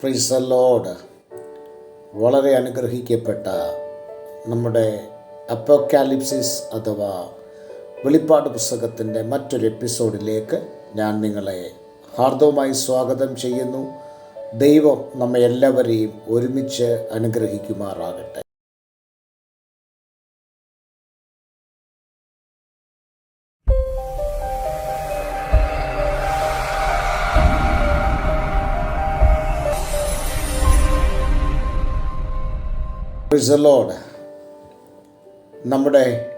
പ്രിസലോഡ് വളരെ അനുഗ്രഹിക്കപ്പെട്ട നമ്മുടെ അപ്പോക്കാലിപ്സിസ് അഥവാ വെളിപ്പാട് പുസ്തകത്തിന്റെ മറ്റൊരു എപ്പിസോഡിലേക്ക് ഞാൻ നിങ്ങളെ ഹാർദവുമായി സ്വാഗതം ചെയ്യുന്നു. ദൈവം നമ്മെ എല്ലാവരെയും ഒരുമിച്ച് അനുഗ്രഹിക്കുമാറാകട്ടെ. പ്രിസലോഡ് നമ്മുടെ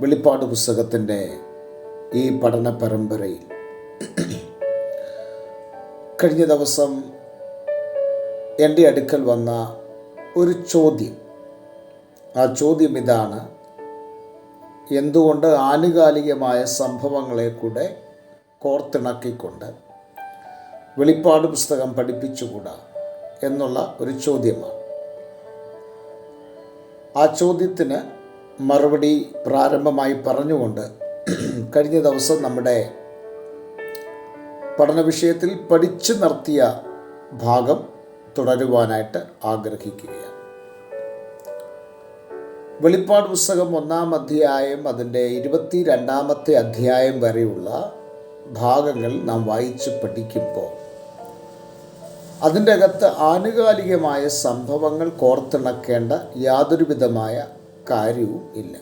വെളിപ്പാട് പുസ്തകത്തിന്റെ ഈ പഠന പരമ്പരയിൽ കഴിഞ്ഞ ദിവസം എന്റെ അടുക്കൽ വന്ന ഒരു ചോദ്യം. ആ ചോദ്യം ഇതാണ്. എന്തുകൊണ്ട് ആനുകാലികമായ സംഭവങ്ങളെ കൂടെ കോർത്തിണക്കിക്കൊണ്ട് വെളിപ്പാട് പുസ്തകം പഠിപ്പിച്ചുകൂടാ എന്നുള്ള ഒരു ചോദ്യമാണ്. ആ ചോദ്യത്തിന് മറുപടി പ്രാരംഭമായി പറഞ്ഞുകൊണ്ട് കഴിഞ്ഞ ദിവസം നമ്മുടെ പഠന വിഷയത്തിൽ പഠിച്ചു നിർത്തിയ ഭാഗം തുടരുവാനായിട്ട് ആഗ്രഹിക്കുകയാണ്. വെളിപ്പാട് പുസ്തകം ഒന്നാം അധ്യായം അതിന്റെ ഇരുപത്തി രണ്ടാമത്തെ അധ്യായം വരെയുള്ള ഭാഗങ്ങൾ നാം വായിച്ച് പഠിക്കുമ്പോൾ അതിന്റെ അകത്ത് ആനുകാലികമായ സംഭവങ്ങൾ കോർത്തിണക്കേണ്ട യാതൊരുവിധമായ കാര്യവും ഇല്ല.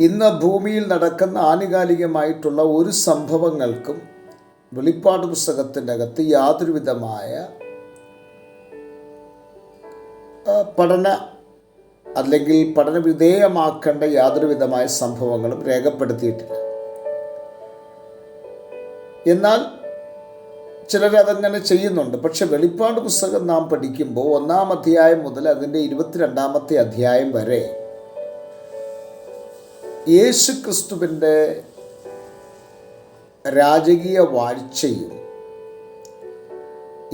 ഇന്ന് ഭൂമിയിൽ നടക്കുന്ന ആനുകാലികമായിട്ടുള്ള ഒരു സംഭവങ്ങൾക്കും വെളിപ്പാട് പുസ്തകത്തിന്റെ അകത്ത് യാതൊരുവിധമായ പഠന അല്ലെങ്കിൽ പഠന വിധേയമാക്കേണ്ട യാതൊരുവിധമായ സംഭവങ്ങളും രേഖപ്പെടുത്തിയിട്ടില്ല. എന്നാൽ ചിലരതങ്ങനെ ചെയ്യുന്നുണ്ട്. പക്ഷെ വെളിപ്പാട് പുസ്തകം നാം പഠിക്കുമ്പോൾ ഒന്നാം അധ്യായം മുതൽ അതിന്റെ ഇരുപത്തിരണ്ടാമത്തെ അധ്യായം വരെ യേശു ക്രിസ്തുവിന്റെ രാജകീയ വാഴ്ചയും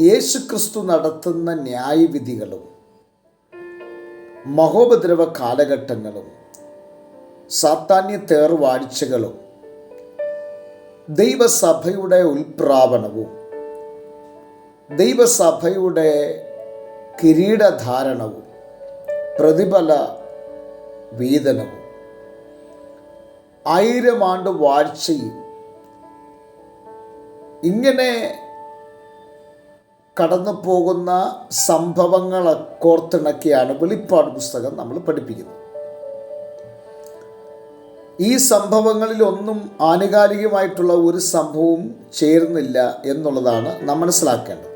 യേശു ക്രിസ്തു നടത്തുന്ന ന്യായവിധികളും മഹോപദ്രവ കാലഘട്ടങ്ങളും സാത്താന്യ തേർവാഴ്ചകളും ദൈവസഭയുടെ ഉൽപ്രാവണവും ദൈവസഭയുടെ കിരീടധാരണവും പ്രതിഫല വീതനവും ആയിരം ആണ്ട് വാഴ്ചയും ഇങ്ങനെ കടന്നു പോകുന്ന സംഭവങ്ങളെ കോർത്തിണക്കിയാണ് വെളിപ്പാട് പുസ്തകം നമ്മൾ പഠിപ്പിക്കുന്നത്. ഈ സംഭവങ്ങളിൽ ഒന്നും ആനുകാലികമായിട്ടുള്ള ഒരു സംഭവവും ചേർന്നില്ല എന്നുള്ളതാണ് നാം മനസ്സിലാക്കേണ്ടത്.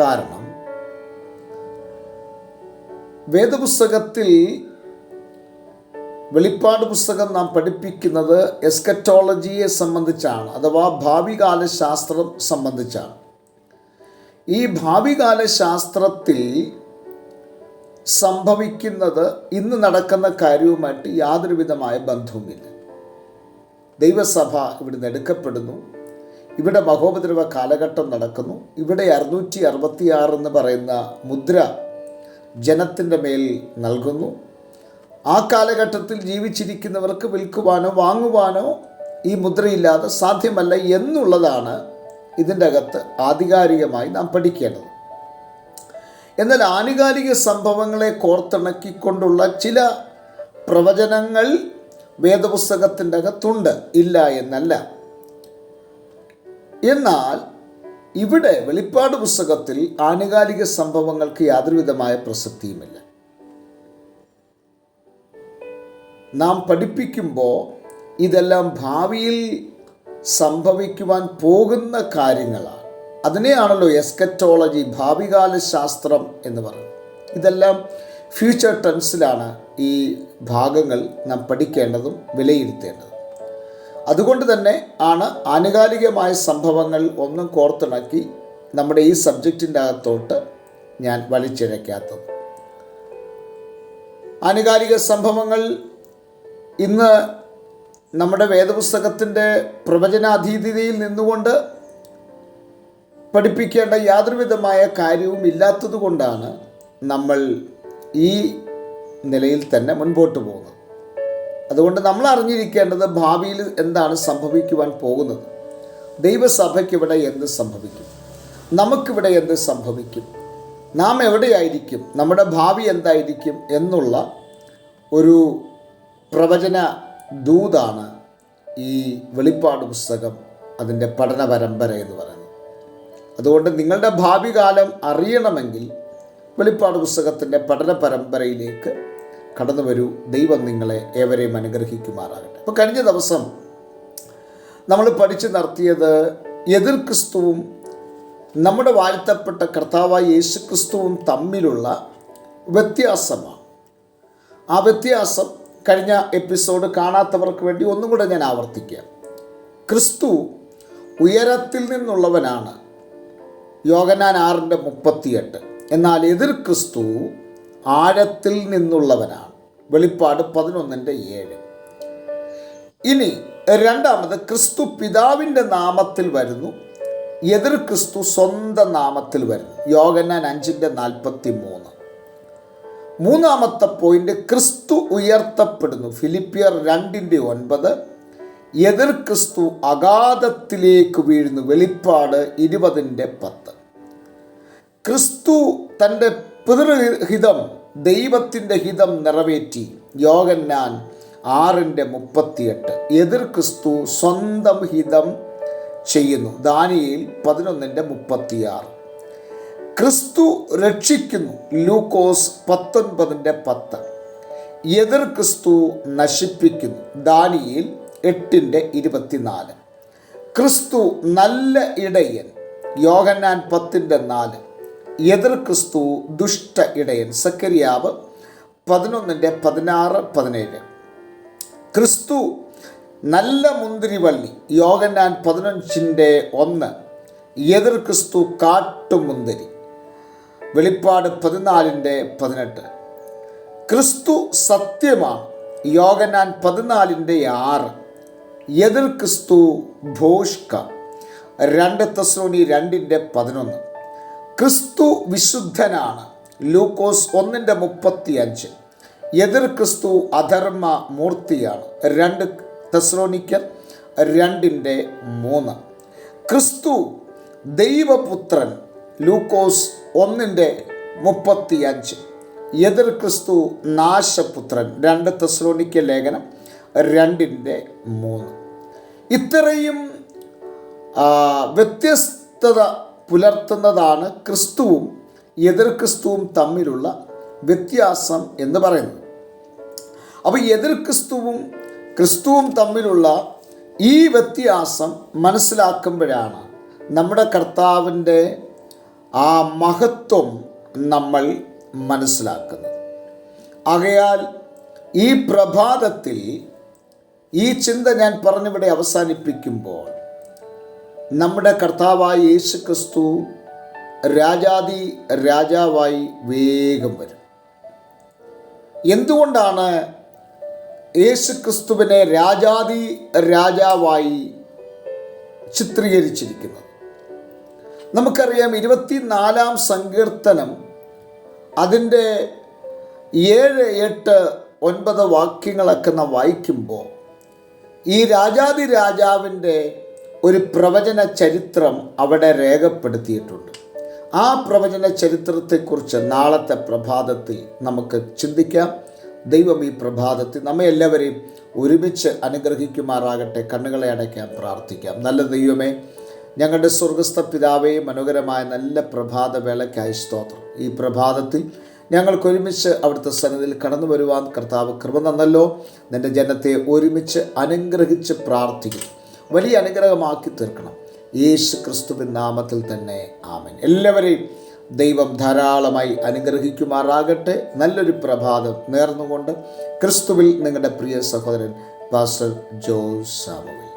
കാരണം വേദപുസ്തകത്തിൽ വെളിപ്പാട് പുസ്തകം നാം പഠിപ്പിക്കുന്നത് എസ്കറ്റോളജിയെ സംബന്ധിച്ചാണ് അഥവാ ഭാവികാല ശാസ്ത്രം സംബന്ധിച്ചാണ്. ഈ ഭാവികാല ശാസ്ത്രത്തിൽ സംഭവിക്കുന്നത് ഇന്ന് നടക്കുന്ന കാര്യവുമായിട്ട് യാതൊരുവിധമായ ബന്ധവുമില്ല. ദൈവസഭ ഇവിടുന്ന് എടുക്കപ്പെടുന്നു. ഇവിടെ മഹോപദ്രവ കാലഘട്ടം നടക്കുന്നു. ഇവിടെ അറുന്നൂറ്റി അറുപത്തിയാറ് എന്ന് പറയുന്ന മുദ്ര ജനത്തിന്റെ മേൽ നൽകുന്നു. ആ കാലഘട്ടത്തിൽ ജീവിച്ചിരിക്കുന്നവർക്ക് വിൽക്കുവാനോ വാങ്ങുവാനോ ഈ മുദ്രയില്ലാതെ സാധ്യമല്ല എന്നുള്ളതാണ് ഇതിന്റെ അകത്ത് ആധികാരികമായി നാം പഠിക്കേണ്ടത്. എന്നാൽ ആനുകാലിക സംഭവങ്ങളെ കോർത്തിണക്കിക്കൊണ്ടുള്ള ചില പ്രവചനങ്ങൾ വേദപുസ്തകത്തിന്റെ അകത്തുണ്ട്. ഇല്ല എന്നല്ല. എന്നാൽ ഇവിടെ വെളിപ്പാട് പുസ്തകത്തിൽ ആനുകാലിക സംഭവങ്ങൾക്ക് യാതൊരുവിധമായ പ്രസക്തിയുമില്ല. നാം പഠിപ്പിക്കുമ്പോൾ ഇതെല്ലാം ഭാവിയിൽ സംഭവിക്കുവാൻ പോകുന്ന കാര്യങ്ങളാണ്. അതിനെയാണല്ലോ എസ്കറ്റോളജി ഭാവികാല ശാസ്ത്രം എന്ന് പറയുന്നത്. ഇതെല്ലാം ഫ്യൂച്ചർ ടെൻസിലാണ് ഈ ഭാഗങ്ങൾ നാം പഠിക്കേണ്ടതും വിലയിരുത്തേണ്ടതും. അതുകൊണ്ട് തന്നെ ആണ് ആനുകാലികമായ സംഭവങ്ങൾ ഒന്നും കോർത്തിണക്കി നമ്മുടെ ഈ സബ്ജക്റ്റിന്റെ അകത്തോട്ട് ഞാൻ വലിച്ചിഴയ്ക്കാത്തത് ആനുകാലിക സംഭവങ്ങൾ ഇന്ന് നമ്മുടെ വേദപുസ്തകത്തിന്റെ പ്രവചനാധീതിയിൽ നിന്നുകൊണ്ട് പഠിപ്പിക്കേണ്ട യാതൊരുവിധമായ കാര്യവും ഇല്ലാത്തതുകൊണ്ടാണ് നമ്മൾ ഈ നിലയിൽ തന്നെ മുൻപോട്ട് പോകുന്നത്. അതുകൊണ്ട് നമ്മൾ അറിഞ്ഞിരിക്കേണ്ടത് ഭാവിയിൽ എന്താണ് സംഭവിക്കുവാൻ പോകുന്നത്. ദൈവസഭയ്ക്ക് ഇവിടെ എന്ത് സംഭവിക്കും? നമുക്കിവിടെ എന്ത് സംഭവിക്കും? നാം എവിടെയായിരിക്കും? നമ്മുടെ ഭാവി എന്തായിരിക്കും എന്നുള്ള ഒരു പ്രവചന ദൂതാണ് ഈ വെളിപ്പാട് പുസ്തകം അതിന്റെ പഠന പരമ്പര എന്ന് പറയുന്നത്. അതുകൊണ്ട് നിങ്ങളുടെ ഭാവി കാലം അറിയണമെങ്കിൽ വെളിപ്പാട് പുസ്തകത്തിന്റെ പഠന പരമ്പരയിലേക്ക് കടന്നു വരൂ. ദൈവം നിങ്ങളെ ഏവരെയും അനുഗ്രഹിക്കുമാറാകട്ടെ. അപ്പോൾ കഴിഞ്ഞ ദിവസം നമ്മൾ പഠിച്ചു നടത്തിയത് എതിർ ക്രിസ്തുവും നമ്മുടെ വാഴ്ത്തപ്പെട്ട കർത്താവായ യേശു ക്രിസ്തുവും തമ്മിലുള്ള വ്യത്യാസമാണ്. ആ വ്യത്യാസം കഴിഞ്ഞ എപ്പിസോഡ് കാണാത്തവർക്ക് വേണ്ടി ഒന്നും കൂടെ ഞാൻ ആവർത്തിക്കാം. ക്രിസ്തു ഉയരത്തിൽ നിന്നുള്ളവനാണ്. യോഗനാൻ ആറിന്റെ മുപ്പത്തിയെട്ട്. എന്നാൽ എതിർ ക്രിസ്തു ആഴത്തിൽ നിന്നുള്ളവനാണ്. വെളിപ്പാട് പതിനൊന്നിന്റെ ഏഴ്. ഇനി രണ്ടാമത് ക്രിസ്തു പിതാവിന്റെ നാമത്തിൽ വരുന്നു. എതിർ ക്രിസ്തു സ്വന്തം നാമത്തിൽ വരുന്നു. യോഗനാൻ അഞ്ചിന്റെ നാൽപ്പത്തി മൂന്ന് മൂന്നാമത്തെ പോയിന്റ് ക്രിസ്തു ഉയർത്തപ്പെടുന്നു. ഫിലിപ്പിയർ രണ്ടിന്റെ ഒൻപത്. എതിർ ക്രിസ്തു അഗാധത്തിലേക്ക് വീഴുന്നു. വെളിപ്പാട് ഇരുപതിന്റെ പത്ത്. ക്രിസ്തു തന്റെ പിതൃഹിതം ദൈവത്തിന്റെ ഹിതം നിറവേറ്റി. യോഗന്നാൻ ആറിന്റെ മുപ്പത്തിയെട്ട്. എതിർ ക്രിസ്തു സ്വന്തം ഹിതം ചെയ്യുന്നു. ദാനിയിൽ പതിനൊന്നിന്റെ മുപ്പത്തിയാറ്. ക്രിസ്തു രക്ഷിക്കുന്നു. ലൂക്കോസ് പത്തൊൻപതിന്റെ പത്ത്. എതിർ ക്രിസ്തു നശിപ്പിക്കുന്നു. ദാനിയിൽ എട്ടിന്റെ ഇരുപത്തിനാല്. ക്രിസ്തു നല്ല ഇടയൻ. യോഗന്നാൻ പത്തിന്റെ നാല്. എതിർ ക്രിസ്തു ദുഷ്ട ഇടയൻ. സക്കരിയാവ് പതിനൊന്നിന്റെ പതിനാറ് പതിനേഴ്. ക്രിസ്തു നല്ല മുന്തിരിവള്ളി യോഗനാൻ പതിനഞ്ചിന്റെ ഒന്ന്. എതിർ ക്രിസ്തു കാട്ടുമുന്തിരി വെളിപ്പാട് പതിനാലിന്റെ പതിനെട്ട്. ക്രിസ്തു സത്യമാണ് യോഗനാൻ പതിനാലിന്റെ ആറ്. എതിർ ക്രിസ്തു ഭോഷ്ക രണ്ട് തസ്രോണി രണ്ടിന്റെ പതിനൊന്ന്. ക്രിസ്തു വിശുദ്ധനാണ്. ലൂക്കോസ് ഒന്നിന്റെ മുപ്പത്തി അഞ്ച് എതിർ ക്രിസ്തു അധർമ്മ മൂർത്തിയാണ്. രണ്ട് തെസ്രോണിക്കർ രണ്ടിന്റെ മൂന്ന്. ക്രിസ്തു ദൈവപുത്രൻ ലൂക്കോസ് ഒന്നിന്റെ മുപ്പത്തി അഞ്ച് എതിർ ക്രിസ്തു നാശപുത്രൻ രണ്ട് തെസ്രോണിക്ക ലേഖനം രണ്ടിന്റെ മൂന്ന്. ഇത്രയും വ്യത്യസ്തത പുലർത്തുന്നതാണ് ക്രിസ്തുവും എതിർ ക്രിസ്തുവും തമ്മിലുള്ള വ്യത്യാസം എന്ന് പറയുന്നത്. അപ്പോൾ എതിർ ക്രിസ്തുവും ക്രിസ്തുവും തമ്മിലുള്ള ഈ വ്യത്യാസം മനസ്സിലാക്കുമ്പോഴാണ് നമ്മുടെ കർത്താവിന്റെ ആ മഹത്വം നമ്മൾ മനസ്സിലാക്കുന്നത്. ആകയാൽ ഈ പ്രഭാതത്തിൽ ഈ ചിന്ത ഞാൻ പറഞ്ഞിവിടെ അവസാനിപ്പിക്കുമ്പോൾ നമ്മുടെ കർത്താവായ യേശു ക്രിസ്തു രാജാതി രാജാവായി വേഗം വരും. എന്തുകൊണ്ടാണ് യേശു ക്രിസ്തുവിനെ രാജാതി രാജാവായി ചിത്രീകരിച്ചിരിക്കുന്നത്? നമുക്കറിയാം ഇരുപത്തിനാലാം സങ്കീർത്തനം അതിന്റെ ഏഴ് എട്ട് ഒൻപത് വാക്യങ്ങളൊക്കെ നാം വായിക്കുമ്പോൾ ഈ രാജാതി രാജാവിന്റെ ഒരു പ്രവചന ചരിത്രം അവിടെ രേഖപ്പെടുത്തിയിട്ടുണ്ട്. ആ പ്രവചന ചരിത്രത്തെക്കുറിച്ച് നാളത്തെ പ്രഭാതത്തിൽ നമുക്ക് ചിന്തിക്കാം. ദൈവം ഈ പ്രഭാതത്തിൽ നമ്മെ എല്ലാവരെയും ഒരുമിച്ച് അനുഗ്രഹിക്കുമാറാകട്ടെ. കണ്ണുകളെ അടയ്ക്കാൻ പ്രാർത്ഥിക്കാം. നല്ല ദൈവമേ ഞങ്ങളുടെ സ്വർഗസ്ഥ പിതാവേ മനോഹരമായ നല്ല പ്രഭാത വേളയ്ക്കായി സ്തോത്രം. ഈ പ്രഭാതത്തിൽ ഞങ്ങൾക്ക് ഒരുമിച്ച് അവിടുത്തെ സന്നിധിയിൽ കടന്നു വരുവാൻ കർത്താവ് കൃപ നന്നല്ലോ നിന്റെ ജനത്തെ ഒരുമിച്ച് അനുഗ്രഹിച്ച് പ്രാർത്ഥിക്കും വലിയ അനുഗ്രഹമാക്കി തീർക്കണം. യേശു ക്രിസ്തുവിൻ നാമത്തിൽ തന്നെ ആമൻ. എല്ലാവരെയും ദൈവം ധാരാളമായി അനുഗ്രഹിക്കുമാറാകട്ടെ. നല്ലൊരു പ്രഭാതം നേർന്നുകൊണ്ട് ക്രിസ്തുവിൽ നിങ്ങളുടെ പ്രിയ സഹോദരൻ പാസ്റ്റർ ജോസ് സാമുവൽ.